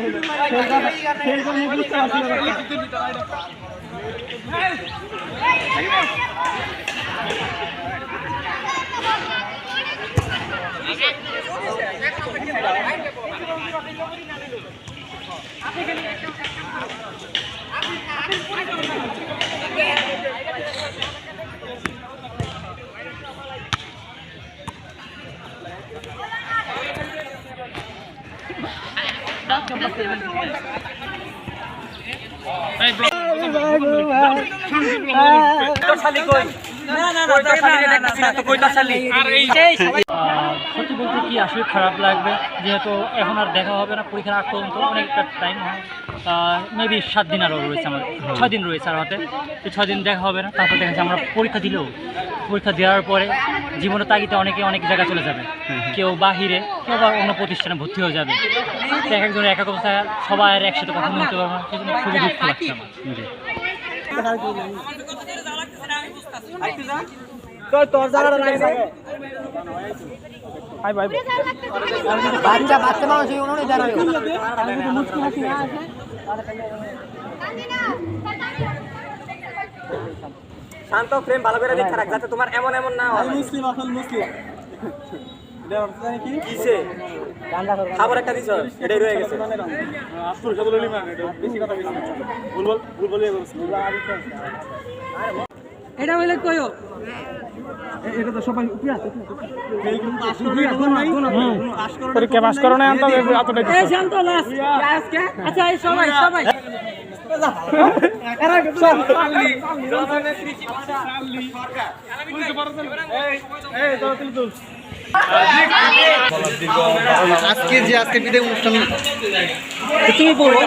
खेल खेल আহ, সত্যি বলতে কি আসলে খারাপ লাগবে যেহেতু এখন আর দেখা হবে না পরীক্ষার আগ পর্যন্ত অনেকটা টাইম মেবি সাত দিন আরও রয়েছে আমার ছয় দিন রয়েছে আর হাতে তো ছয় দিন দেখা হবে না তারপর দেখা যাচ্ছে আমরা পরীক্ষা দিলেও পরীক্ষা দেওয়ার পরে জীবনের তাগিদে অনেকে অনেক জায়গায় চলে যাবে কেউ বাহিরে কেউ বা অন্য প্রতিষ্ঠানে ভর্তি হয়ে যাবে তো এক একজনের এক এক অবস্থায় সবাই আর একসাথে কখনো হতে পারবে না সেজন্য খুবই দুঃখ লাগছে আমার বাচ্চা বাচ্চা মানুষ উনি জানাবে শান্ত ফ্রেম ভালো করে দেখে রাখ যাতে তোমার এমন এমন না হয়। মুসলিম আসল মুসলিম। খাবার একটা দিছ? এটাই রয়ে গেছে। বেশি এটা হইলে কইও এটা তো সবাই উপরে আছে। পরীক্ষা পাস করো না আনতে এতটা এই শান্ত লাস আজকে আচ্ছা এই সবাই সবাই। আজকে যে আজকে বিদায় অনুষ্ঠান তুমি বলো